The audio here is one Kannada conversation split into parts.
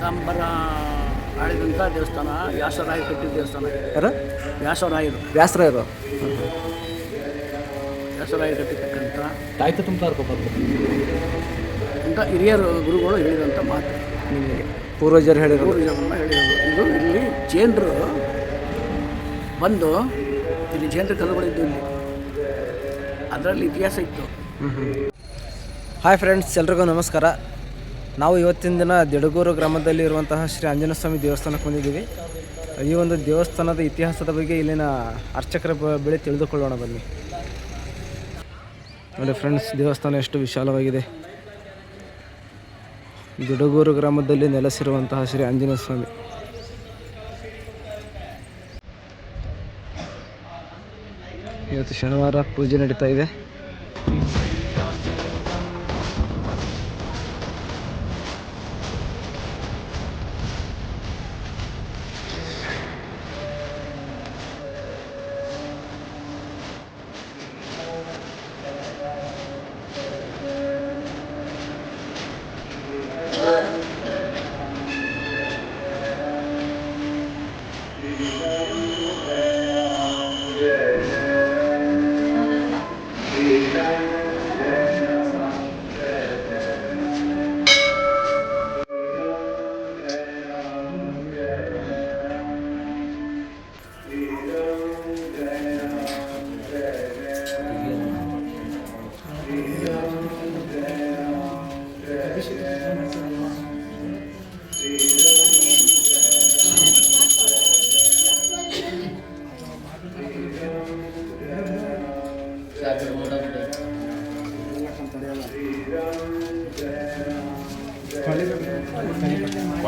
ಕದಂಬರ ಆಳಿದಂಥ ದೇವಸ್ಥಾನ ವ್ಯಾಸರಾಯ ಕಟ್ಟಿದ ದೇವಸ್ಥಾನ. ಯಾರು? ವ್ಯಾಸರಾಯರು. ವ್ಯಾಸರಾಯರು. ವ್ಯಾಸರಾಯ ಕಟ್ಟಿರ್ತಕ್ಕಂಥ ತಾಯ್ತು ತುಂಬ ಇಂಥ ಹಿರಿಯರು ಗುರುಗಳು ಹೇಳಿದಂಥ ಮಾತು. ನಿಮಗೆ ಪೂರ್ವಜರು ಹೇಳಿರೋದು? ಪೂರ್ವಜರನ್ನ ಹೇಳಿರೋದು. ಇದು ಇಲ್ಲಿ ಜೈನರು ಬಂದು ಇಲ್ಲಿ ಜೈನರ ಕಲ್ಲುಗಳಿದ್ದು ಇಲ್ಲಿ. ಅದರಲ್ಲಿ ಇತಿಹಾಸ ಇತ್ತು. ಹಾಯ್ ಫ್ರೆಂಡ್ಸ್ ಎಲ್ರಿಗೂ ನಮಸ್ಕಾರ. ನಾವು ಇವತ್ತಿನ ದಿನ ದಿಡಗೂರು ಗ್ರಾಮದಲ್ಲಿ ಇರುವಂತಹ ಶ್ರೀ ಆಂಜನೇಯ ಸ್ವಾಮಿ ದೇವಸ್ಥಾನಕ್ಕೆ ಬಂದಿದ್ದೀವಿ. ಈ ಒಂದು ದೇವಸ್ಥಾನದ ಇತಿಹಾಸದ ಬಗ್ಗೆ ಇಲ್ಲಿನ ಅರ್ಚಕರ ಬೆಳೆ ತಿಳಿದುಕೊಳ್ಳೋಣ ಬನ್ನಿ. ನೋಡಿ ಫ್ರೆಂಡ್ಸ್, ದೇವಸ್ಥಾನ ಎಷ್ಟು ವಿಶಾಲವಾಗಿದೆ. ದಿಡಗೂರು ಗ್ರಾಮದಲ್ಲಿ ನೆಲೆಸಿರುವಂತಹ ಶ್ರೀ ಆಂಜನೇಯ ಸ್ವಾಮಿ. ಇವತ್ತು ಶನಿವಾರ ಪೂಜೆ ನಡೀತಾ ಇದೆ.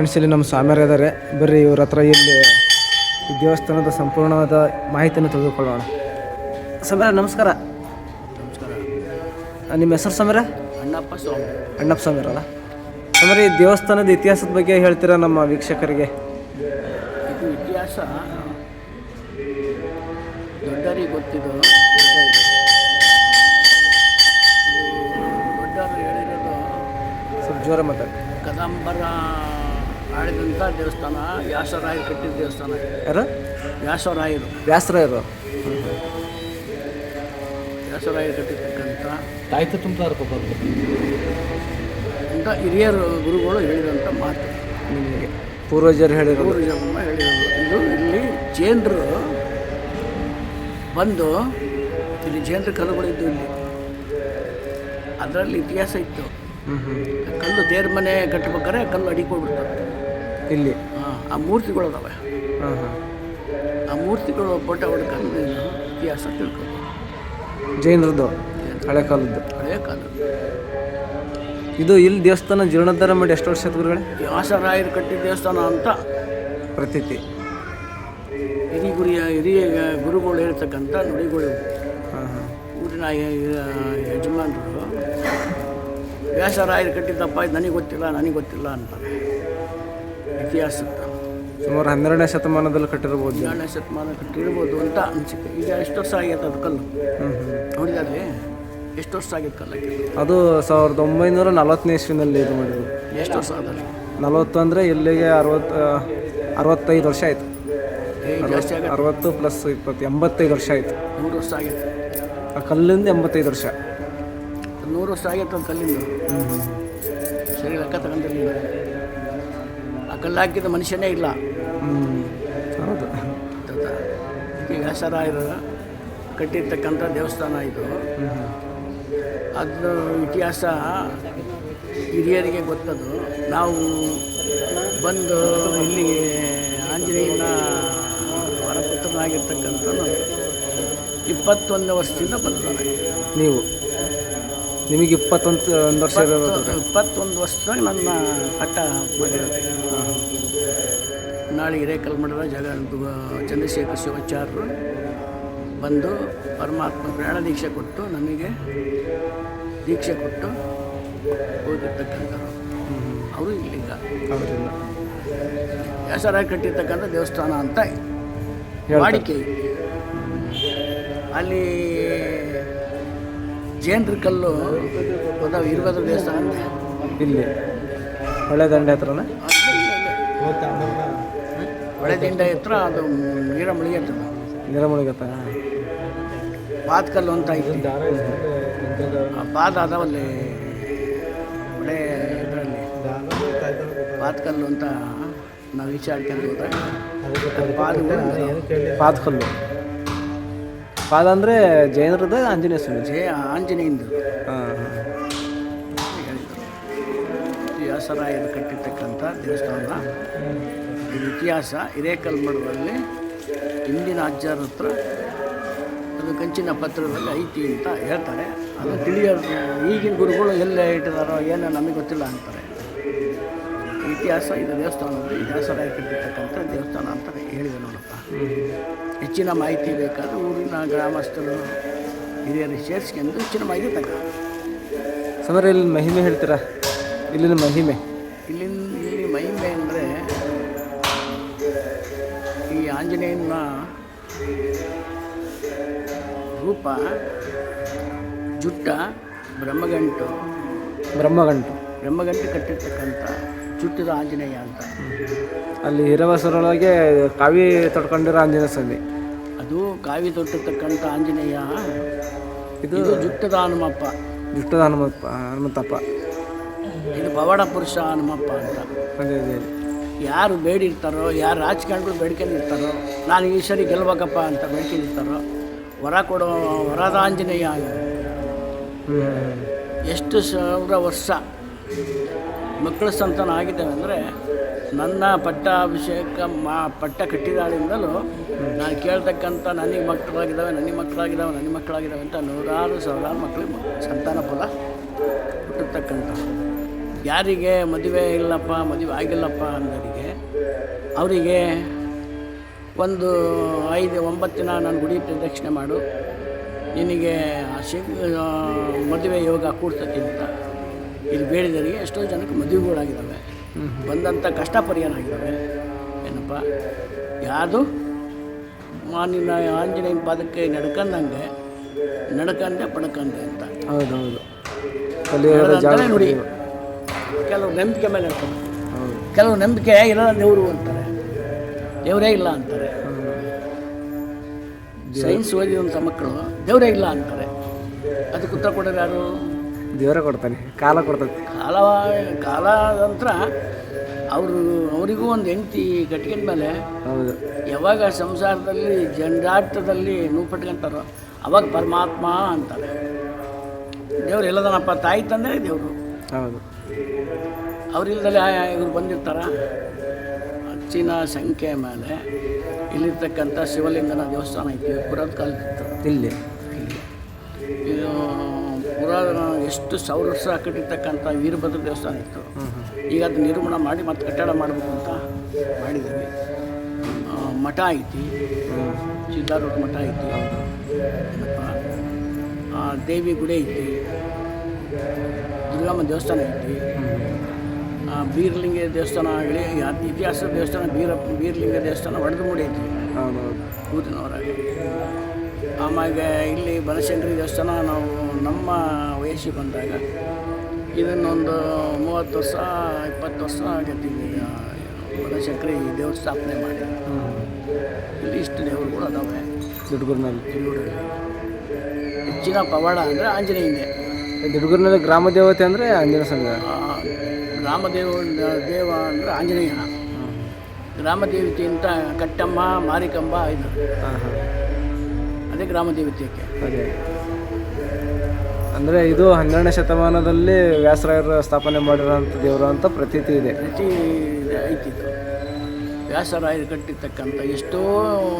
ಫ್ರೆಂಡ್ಸ್ ಇಲ್ಲಿ ನಮ್ಮ ಸ್ವಾಮಿಯರು ಇದ್ದಾರೆ ಬರ್ರಿ ಇವ್ರ ಹತ್ರ ಇಲ್ಲಿ ಈ ದೇವಸ್ಥಾನದ ಸಂಪೂರ್ಣವಾದ ಮಾಹಿತಿಯನ್ನು ತಿಳಿದುಕೊಳ್ಳೋಣ. ಸಮೀರ ನಮಸ್ಕಾರ. ನಿಮ್ಮ ಹೆಸರು ಸಮೀರ ಅಣ್ಣಪ್ಪ ಸ್ವಾಮಿ. ಅಣ್ಣಪ್ಪ ಸಮೀರಲ್ಲ ಸಮೀರ ಈ ದೇವಸ್ಥಾನದ ಇತಿಹಾಸದ ಬಗ್ಗೆ ಹೇಳ್ತೀರಾ ನಮ್ಮ ವೀಕ್ಷಕರಿಗೆ? ಇದು ಇತಿಹಾಸ. ದೊಡ್ಡರಿಗೆ ಗೊತ್ತಿದ್ದು. ದೊಡ್ಡವರು ಹೇಳಿರೋದು ಸ್ವಲ್ಪ ಜೋರ ಮಾತಾಡಿ. ಕದಂಬರ ಆಳಿದಂಥ ದೇವಸ್ಥಾನ ವ್ಯಾಸರಾಯರು ಕಟ್ಟಿದ ದೇವಸ್ಥಾನ. ಯಾರು? ವ್ಯಾಸರಾಯರು. ವ್ಯಾಸರಾಯರು. ವ್ಯಾಸರಾಯರು ಕಟ್ಟಿರ್ತಕ್ಕಂಥ ತಾಯ್ತ ತುಂಬ್ತಾರ ಅಂತ ಹಿರಿಯರು ಗುರುಗಳು ಹೇಳಿದಂಥ ಮಾತು. ನಿಮಗೆ ಪೂರ್ವಜರು ಹೇಳಿರೋದು. ಪೂರ್ವಜರನ್ನ ಹೇಳಿರೋದು. ಇದು ಇಲ್ಲಿ ಜೇನರು ಬಂದು ಇಲ್ಲಿ ಜೈನರ ಕಲ್ಲುಗಳಿದ್ದು ಇಲ್ಲಿ. ಅದರಲ್ಲಿ ಇತಿಹಾಸ ಇತ್ತು. ಹ್ಞೂ ಹ್ಞೂ ಕಲ್ಲು ದೇವ್ರ ಮನೆ ಕಟ್ಟಬೇಕಾದ್ರೆ ಕಲ್ಲು ಅಡಿಕೋಗ್ಬಿಡ್ತವೆ ಇಲ್ಲಿ. ಹಾಂ ಆ ಮೂರ್ತಿಗಳು ಅದಾವೆ. ಹಾಂ ಹಾಂ. ಆ ಮೂರ್ತಿಗಳು ಫೋಟೋ ಹೊಡ್ಕೊಂಡು ಇತಿಹಾಸ ತಿಳ್ಕೊ ಜೈನರದ್ದು ಹಳೆ ಕಾಲದ್ದು. ಹಳೆ ಕಾಲದ್ದು. ಇದು ಇಲ್ಲಿ ದೇವಸ್ಥಾನ ಜೀರ್ಣೋದ್ಧಾರ ಮಾಡಿ ಎಷ್ಟು ವರ್ಷ ಗುರುಗಳೇ? ವ್ಯಾಸರಾಯರು ಕಟ್ಟಿದ ದೇವಸ್ಥಾನ ಅಂತ ಪ್ರತೀತಿ. ಹಿರಿ ಗುರಿಯ ಹಿರಿಯ ಗುರುಗಳು ಹೇಳ್ತಕ್ಕಂಥ ನುಡಿಗಳು. ಹಾಂ ಹಾಂ. ಊರಿನ ಯಜಮಾನರು ವ್ಯಾಸರಾಯರು ಕಟ್ಟಿದ್ದಪ್ಪ ಇದು ನನಗೆ ಗೊತ್ತಿಲ್ಲ ನನಗೆ ಗೊತ್ತಿಲ್ಲ ಅಂತಾರೆ ಇತಿಹಾಸ. ಸುಮಾರು ಹನ್ನೆರಡನೇ ಶತಮಾನದಲ್ಲಿ ಕಟ್ಟಿರ್ಬೋದು. ಹನ್ನೆರಡನೇ ಶತಮಾನ ಕಟ್ಟಿರ್ಬೋದು ಅಂತ ಅನಿಸುತ್ತೆ. ಈಗ ಎಷ್ಟು ವರ್ಷ ಆಗೈತೆ ಅದು ಕಲ್ಲು? ನೋಡಿದಲ್ಲಿ ಎಷ್ಟು ವರ್ಷ ಆಗಿತ್ತು ಕಲ್ಲು ಅದು ಸಾವಿರದ ಒಂಬೈನೂರ ನಲವತ್ತನೇ ಇಸ್ವಿನಲ್ಲಿ ಇದು ಮಾಡಿದ್ರು. ಎಷ್ಟು ವರ್ಷ ಆದಲ್ಲಿ ನಲವತ್ತು ಅಂದರೆ ಇಲ್ಲಿಗೆ ಅರವತ್ತು ಅರವತ್ತೈದು ವರ್ಷ ಆಯಿತು. ಆಗತ್ತೆ. ಅರವತ್ತು ಪ್ಲಸ್ ಇಪ್ಪತ್ತು ಎಂಬತ್ತೈದು ವರ್ಷ ಆಯಿತು. ನೂರು ವರ್ಷ ಆಗಿತ್ತು ಆ ಕಲ್ಲಿಂದ ಎಂಬತ್ತೈದು ವರ್ಷ. ನೂರು ವರ್ಷ ಆಗೈತೆ ಒಂದು ಕಲ್ಲಿಂದ. ಸರಿ ಲೆಕ್ಕ ತಗೊಂಡಿರಲಿಲ್ಲ ಆ ಕಲ್ಲು ಹಾಕಿದ ಮನುಷ್ಯನೇ ಇಲ್ಲ. ಹೌದು? ಈ ವ್ಯಾಸರಾಯರು ಕಟ್ಟಿರ್ತಕ್ಕಂಥ ದೇವಸ್ಥಾನ ಇದು. ಅದು ಇತಿಹಾಸ ಹಿರಿಯರಿಗೆ ಗೊತ್ತದು. ನಾವು ಬಂದು ಇಲ್ಲಿ ಆಂಜನೇಯನ ವರಪುತ್ರನಾಗಿರ್ತಕ್ಕಂಥ ಇಪ್ಪತ್ತೊಂದು ವರ್ಷದಿಂದ ಬಂದ ನೀವು? ನಿಮಗೆ ಇಪ್ಪತ್ತೊಂದು ಒಂದು ವರ್ಷ ಇರೋದು ಇಪ್ಪತ್ತೊಂದು ವರ್ಷದಾಗ ನನ್ನ ಪಟ್ಟ ಮಾಡಿರೋದು. ನಾಳೆ ಹಿರೇಕಲ್ ಮಠದ ಜಗ ಚಂದ್ರಶೇಖರ್ ಶಿವಾಚಾರ್ಯರು ಬಂದು ಪರಮಾತ್ಮ ಪ್ರಾಣ ದೀಕ್ಷೆ ಕೊಟ್ಟು ನಮಗೆ ದೀಕ್ಷೆ ಕೊಟ್ಟು ಹೋಗಿರ್ತಕ್ಕಂಥವ್ರು. ಅವರು ಇಲ್ಲಿಗ ಅವರಿಲ್ಲ ಹೆಸರಾಗಿ ಕಟ್ಟಿರ್ತಕ್ಕಂಥ ದೇವಸ್ಥಾನ ಅಂತ ವಾಡಿಕೆ. ಅಲ್ಲಿ ಜೇನ್ರ ಕಲ್ಲು ಅದಾವ ಇರ್ಬೋದು ದೇವಸ್ಥಾನ ಇಲ್ಲಿ. ಹೊಳೆ ದಂಡೆ ಹತ್ರನೇ ಹೊಳೆ ದಂಡೆ ಹತ್ರ ಅದು ನೀರ ಮುಳುಗಿರ್ತದೆ ನೀರ ಮುಳುಗತ್ತ ಪಾತ್ಕಲ್ಲು ಅಂತ ಐತಿ. ಆ ಪಾದ ಅದಾವಲ್ಲಿ ಹೊಳೆ ಇದರಲ್ಲಿ. ಪಾತ್ಕಲ್ಲು ಅಂತ ನಾವು ವಿಚಾರ ಪಾದಗಳು ಪಾದ ಕಲ್ಲು ಪಾದ ಅಂದರೆ ಜೈನರದ ಆಂಜನೇಯ ಸ್ವಾಮಿ. ಜಯ ಆಂಜನೇಯಿಂದ. ಹಾಂ ವ್ಯಾಸರಾಯರು ಕಟ್ಟಿರ್ತಕ್ಕಂಥ ದೇವಸ್ಥಾನ. ಇದು ಇತಿಹಾಸ ಇದೇ ಕಲ್ಮಡದಲ್ಲಿ ಹಿಂದಿನ ಅಜ್ಜರ ಹತ್ರ ಅದು ಕಂಚಿನ ಪತ್ರದಲ್ಲಿ ಐತಿ ಅಂತ ಹೇಳ್ತಾರೆ. ಅದು ತಿಳಿಯೋದು ಈಗಿನ ಗುರುಗಳು ಎಲ್ಲೇ ಇಟ್ಟಿದಾರೋ ಏನೋ ನಮಗೆ ಗೊತ್ತಿಲ್ಲ ಅಂತಾರೆ. ಇತಿಹಾಸ ಇದು ದೇವಸ್ಥಾನದಲ್ಲಿ ವ್ಯಾಸರಾಯ ಕಟ್ಟಿರ್ತಕ್ಕಂಥ ದೇವಸ್ಥಾನ ಅಂತ ಹೇಳಿದೆ ನೋಡಪ್ಪ. ಹೆಚ್ಚಿನ ಮಾಹಿತಿ ಬೇಕಾದ ಊರಿನ ಗ್ರಾಮಸ್ಥರು ಹಿರಿಯರು ಸೇರಿಸ್ಕೊಂಡು ಹೆಚ್ಚಿನ ಮಾಹಿತಿ ತಗ ಸಮರ ಇಲ್ಲಿ ಮಹಿಮೆ ಹೇಳ್ತೀರಾ? ಇಲ್ಲಿನ ಮಹಿಮೆ? ಇಲ್ಲಿನ ಇಲ್ಲಿ ಮಹಿಮೆ ಅಂದರೆ ಈ ಆಂಜನೇಯನ ರೂಪ ಜುಟ್ಟ ಬ್ರಹ್ಮಗಂಟು. ಬ್ರಹ್ಮಗಂಟು. ಬ್ರಹ್ಮಗಂಟು ಕಟ್ಟಿರ್ತಕ್ಕಂಥ ಜುಟ್ಟದ ಆಂಜನೇಯ ಅಂತ. ಅಲ್ಲಿ ಹಿರವಸರೊಳಗೆ ಕಾವಿ ತೊಡ್ಕೊಂಡಿರೋ ಆಂಜನೇಯ ಸ್ವಾಮಿ. ಅದು ಕಾವಿ ತೊಟ್ಟಿರ್ತಕ್ಕಂಥ ಆಂಜನೇಯ. ಇದು ಇದು ಜುಟ್ಟದ ಹನುಮಪ್ಪ. ಜುಟ್ಟದ ಹನುಮಪ್ಪ ಹನುಮಂತಪ್ಪ. ಇದು ಪವಾಡ ಪುರುಷ ಹನುಮಪ್ಪ ಅಂತ. ಅದೇ ಅದೇ. ಯಾರು ಬೇಡಿರ್ತಾರೋ ಯಾರು ರಾಜಕಾರಣಿಗಳು ಬೇಡ್ಕೊಂಡಿರ್ತಾರೋ ನಾನು ಈ ಸರಿ ಗೆಲ್ಬೇಕಪ್ಪ ಅಂತ ಬೇಡ್ಕೊಂಡಿರ್ತಾರೋ ವರ ಕೊಡೋ ವರದ ಆಂಜನೇಯ ಎಷ್ಟು ಸಾವಿರ ವರ್ಷ ಮಕ್ಕಳ ಸಂತಾನ ಆಗಿದ್ದೇವೆ ಅಂದರೆ ನನ್ನ ಪಟ್ಟಾಭಿಷೇಕ ಮಾ ಪಟ್ಟ ಕಟ್ಟಿದಾಳಿಂದಲೂ ನಾನು ಕೇಳ್ತಕ್ಕಂಥ ನನಗೆ ಮಕ್ಕಳಾಗಿದ್ದಾವೆ ನನಗೆ ಮಕ್ಕಳಾಗಿದ್ದಾವೆ ನನಗೆ ಮಕ್ಕಳಾಗಿದ್ದಾವೆ ಅಂತ ನೂರಾರು ಸಾವಿರಾರು ಮಕ್ಕಳು ಸಂತಾನ ಫಲ ಹುಟ್ಟತಕ್ಕಂಥ ಯಾರಿಗೆ ಮದುವೆ ಇಲ್ಲಪ್ಪ, ಮದುವೆ ಆಗಿಲ್ಲಪ್ಪ ಅನ್ನೋರಿಗೆ ಅವರಿಗೆ ಒಂದು ಐದು, ಒಂಬತ್ತು ದಿನ ನಾನು ಗುಡಿ ಪ್ರದಕ್ಷಿಣೆ ಮಾಡು, ನಿನಗೆ ಸಿಗ್ ಮದುವೆ ಯೋಗ ಕೂಡ್ತತಿ ಅಂತ. ಇಲ್ಲಿ ಬೇಡಿದರಿಗೆ ಎಷ್ಟೋ ಜನಕ್ಕೆ ಮದುವೆಗಳಾಗಿದ್ದಾವೆ. ಬಂದಂಥ ಕಷ್ಟ ಪರಿಹಾರ ಆಗಿದ್ದಾವೆ ಏನಪ್ಪ? ಯಾವುದು ಮಾನಿನ ಆಂಜನೇಯನ ಪಾದಕ್ಕೆ ನಡ್ಕಂದಂಗೆ ನಡ್ಕಂಡೆ ಪಡ್ಕಂಡೆ ಅಂತ. ಹೌದು ಹೌದು ಕಲಿಯುಗದ ಜಾಗ ಅಂತಲೇ ಕೆಲವು ನಂಬಿಕೆ ಮೇಲೆ ಹೌದು. ಕೆಲವು ನಂಬಿಕೆ ಇರೋಲ್ಲ ದೇವರು ಅಂತಾರೆ. ದೇವರೇ ಇಲ್ಲ ಅಂತಾರೆ. ಸೈನ್ಸ್ ಓದಿದಂಥ ಮಕ್ಕಳು ದೇವರೇ ಇಲ್ಲ ಅಂತಾರೆ. ಅದಕ್ಕೆ ಉತ್ತರ ಕೊಡೋರು ಯಾರು? ದೇವರೇ ಕೊಡ್ತಾನೆ ಕಾಲ ಕೊಡ್ತದೆ. ಕಾಲ ಕಾಲ ನಂತರ ಅವರು ಅವರಿಗೂ ಒಂದು ಹೆಂಡತಿ ಕಟ್ಕೊಂಡ ಮೇಲೆ ಹೌದು. ಯಾವಾಗ ಸಂಸಾರದಲ್ಲಿ ಜಂಡಾಟದಲ್ಲಿ ನೂಪಟ್ಕೊಂತಾರೋ ಪಟ್ಕೊಂತಾರೋ ಅವಾಗ ಪರಮಾತ್ಮ ಅಂತಾರೆ ದೇವ್ರು ಎಲ್ಲದನಪ್ಪ ತಾಯಿ ತಂದರೆ ದೇವರು. ಹೌದು. ಅವರಿಲ್ದಲೇ ಇವ್ರು ಬಂದಿರ್ತಾರ? ಹೆಚ್ಚಿನ ಸಂಖ್ಯೆ ಮೇಲೆ ಇಲ್ಲಿರ್ತಕ್ಕಂಥ ಶಿವಲಿಂಗನ ದೇವಸ್ಥಾನ ಐತಿ ಪುರಾತ ಕಾಲದಿತ್ತು. ಇಲ್ಲಿ. ಪುರಾತನ ಎಷ್ಟು ಸಾವಿರ ವರ್ಷ ಕಟ್ಟಿರ್ತಕ್ಕಂಥ ವೀರಭದ್ರ ದೇವಸ್ಥಾನ ಇತ್ತು. ಈಗ ಅದು ನಿರ್ಮಾಣ ಮಾಡಿ ಮತ್ತೆ ಕಟ್ಟಡ ಮಾಡಬೇಕು ಅಂತ ಮಾಡಿದ್ದೀವಿ. ಮಠ ಐತಿ. ಸಿದ್ಧಾರೂಢ ಮಠ ಐತಿ. ದೇವಿ ಗುಡಿ ಐತಿ. ದುರ್ಗಮ್ಮ ದೇವಸ್ಥಾನ ಐತಿ. ಬೀರ್ಲಿಂಗ ದೇವಸ್ಥಾನ ಆಗಲಿ ಇತಿಹಾಸ ದೇವಸ್ಥಾನ ಬೀರ ಬೀರ್ಲಿಂಗ ದೇವಸ್ಥಾನ ವಡದಮೂಡಿ ಐತಿ. ಹೌದು ಹೌದು. ಊರಿನವರಾಗಿ ಆಮ್ಯಾಗ ಇಲ್ಲಿ ಬನಶಂಕರಿ ದೇವಸ್ಥಾನ ನಾವು ನಮ್ಮ ವಯಸ್ಸಿಗೆ ಬಂದಾಗ ಇದನ್ನೊಂದು ಮೂವತ್ತು ವರ್ಷ ಇಪ್ಪತ್ತು ವರ್ಷ ಆಗೈತಿ ಈಗ ಬನಶಂಕರಿ ದೇವ್ರ ಸ್ಥಾಪನೆ ಮಾಡಿ. ಇಲ್ಲಿ ಇಷ್ಟು ದೇವರುಗಳು ಅದಾವೆ. ದುಡ್ಗುರ್ನಲ್ಲಿ. ತಿರುಗೂರಲ್ಲಿ ಹೆಚ್ಚಿನ ಪವಾಡ ಅಂದರೆ ಆಂಜನೇಯಂದೇ ದುಡ್ಗುರ್ನಲ್ಲಿ ಗ್ರಾಮ ದೇವತೆ ಅಂದರೆ ಆಂಜನೇಯ ಸಂಘ. ಗ್ರಾಮ ಗ್ರಾಮದೇವ ದೇವ ಅಂದರೆ ಆಂಜನೇಯ ಗ್ರಾಮದೇವತೆ ಅಂತ ಕಟ್ಟಮ್ಮ ಮಾರಿಕಂಬ ಇದು. ಹಾಂ ಹಾಂ. ಅದೇ ಗ್ರಾಮದೇವತೆಯಕ್ಕೆ ಅದೇ. ಅಂದರೆ ಇದು ಹನ್ನೆರಡನೇ ಶತಮಾನದಲ್ಲಿ ವ್ಯಾಸರಾಯರು ಸ್ಥಾಪನೆ ಮಾಡಿರೋಂಥ ದೇವರು ಅಂತ ಪ್ರತೀತಿ ಇದೆ. ಪ್ರತಿ ಐತಿತ್ತು ವ್ಯಾಸರಾಯರು ಕಟ್ಟಿರ್ತಕ್ಕಂಥ ಎಷ್ಟೋ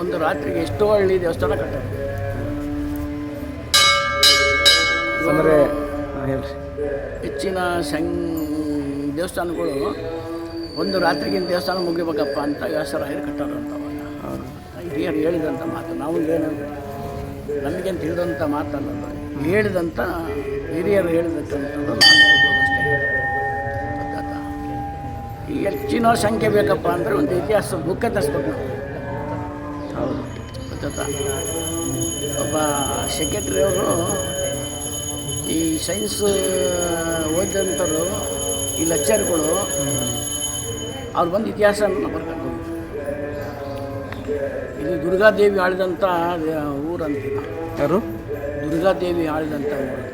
ಒಂದು ರಾತ್ರಿಗೆ ಎಷ್ಟೋ ಹಳ್ಳಿ ದೇವಸ್ಥಾನ ಕಟ್ಟಾರೆ ಅಂದರೆ ಹೇಳ್ರಿ. ಹೆಚ್ಚಿನ ಸಂ ದೇವಸ್ಥಾನಗಳು ಒಂದು ರಾತ್ರಿಗಿಂತ ದೇವಸ್ಥಾನ ಮುಗಿಬೇಕಪ್ಪ ಅಂತ ವ್ಯಾಸರಾಯರು ಕಟ್ಟಾರಂತ ಹಿರಿಯರು ಹೇಳಿದಂಥ ಮಾತು. ನಾವು ಏನು ನಮಗೇನು ತಿಳಿದಂಥ ಮಾತಲ್ಲ. ಹೇಳಿದಂಥ ಹಿರಿಯರು ಹೇಳಿದಂಥದ್ದು ಅಷ್ಟೇ? ಹೆಚ್ಚಿನ ಸಂಖ್ಯೆ ಬೇಕಪ್ಪ ಅಂದರೆ ಒಂದು ಇತಿಹಾಸ ಬುಕ್ಕ ತರಿಸ್ಬೇಕು ಹೌದು. ಗೊತ್ತಾ ಒಬ್ಬ ಸೆಕ್ರೆಟ್ರಿ ಅವರು ಈ ಸೈನ್ಸ್ ಓದಿದಂಥವ್ರು ಈ ಲೆಕ್ಚರ್ಗಳು ಅವ್ರು ಬಂದು ಇತಿಹಾಸನ ಬರ್ಕೊಂಡು ಇದು ದುರ್ಗಾದೇವಿ ಆಳಿದಂಥ ಊರಂತ. ಯಾರು? ದುರ್ಗಾದೇವಿ ಆಳಿದಂಥ ಊರು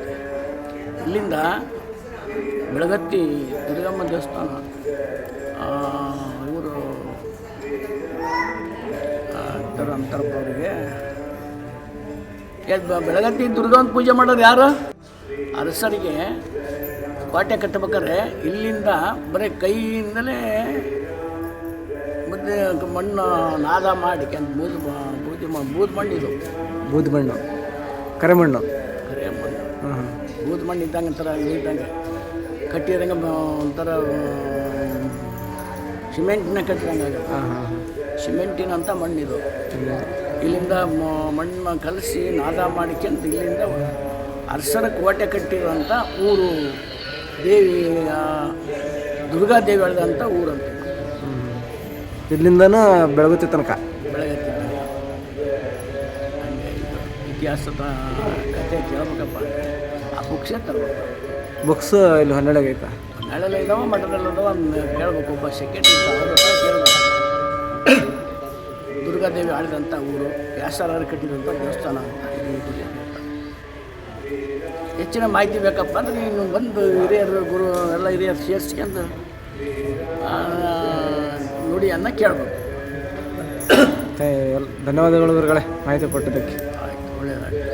ಇಲ್ಲಿಂದ ಬೆಳಗತ್ತಿ ದುರ್ಗಮ್ಮ ದೇವಸ್ಥಾನ ಇವರು ಅಂತಾರೆ ಅಂತಾರಪ್ಪ ಅವರಿಗೆ ಬೆಳಗತ್ತಿ ದುರ್ಗವನ್ನು ಪೂಜೆ ಮಾಡೋರು ಯಾರು? ಅರಸರಿಗೆ ಕೋಟೆ ಕಟ್ಟಬೇಕಾದ್ರೆ ಇಲ್ಲಿಂದ ಬರೀ ಕೈಯಿಂದಲೇ ಮುದ್ದೆ ಮಣ್ಣು ನಾದ ಮಾಡಿ ಕೆಂಪು ಬೂದು ಬೂದಿ ಬೂದು ಮಣ್ಣಿದು ಬೂದ್ ಮಣ್ಣು. ಕರೆಮಣ್ಣು ಕರೆ ಮಣ್ಣು. ಹಾಂ ಹಾಂ ಬೂದ್ ಮಣ್ಣು ಇದ್ದಂಗೆ ಒಂಥರ ಇದ್ದಂಗೆ ಕಟ್ಟಿದಂಗೆ ಒಂಥರ ಸಿಮೆಂಟ್ನ ಕಟ್ಟಿದಂಗೆ ಆಗುತ್ತೆ ಹಾಂ ಹಾಂ ಸಿಮೆಂಟಿನಂಥ ಮಣ್ಣಿದು ಇಲ್ಲಿಂದ ಮಣ್ಣು ಕಲಸಿ ನಾದ ಮಾಡಿಕೊಂಡು ಇಲ್ಲಿಂದ ಅರಸರ ಕೋಟೆ ಕಟ್ಟಿರುವಂಥ ಊರು ದೇವಿ ದುರ್ಗಾದೇವಿ ಊರು ಊರಂತ ಇಲ್ಲಿಂದನೂ ಬೆಳಗುತ್ತೆ ತನಕ. ಬೆಳಗ್ಗೆ ಇತಿಹಾಸದ ಕಥೆ ಕೇಳ್ಬೇಕಪ್ಪ. ಆ ಬುಕ್ಸೇ ತರಬೇಕು ಬುಕ್ಸ್ ಇಲ್ಲಿ ಹನ್ನೆರಡಾಗ ಐತಾ. ನಾಳೆಲ್ಲ ಇದಾವ ಮಠದಲ್ಲಿ ಇದಾವ ಅದ್ನ ಕೇಳ್ಬೇಕು. ಒಬ್ಬ ಸೆಕೆಂಡ್ ಕೇಳಬೇಕು. ದುರ್ಗಾದೇವಿ ಆಳಿದಂಥ ಊರು ವ್ಯಾಸರಾರು ಕಟ್ಟಿದಂಥ ದೇವಸ್ಥಾನ ಅಂತ. ಹೆಚ್ಚಿನ ಮಾಹಿತಿ ಬೇಕಪ್ಪ ಅಂದ್ರೆ ನೀನು ಬಂದು ಹಿರಿಯರು ಗುರು ಎಲ್ಲ ಹಿರಿಯರು ಸೇರಿಸ್ಕೊಂಡು ಆ, ಕೇಳಬೇಕು ಧನ್ಯವಾದಗಳು ಗುರುಗಳೇ ಮಾಹಿತಿ ಕೊಟ್ಟಿದ್ದಕ್ಕೆ. ಒಳ್ಳೆಯದಾಗಲಿ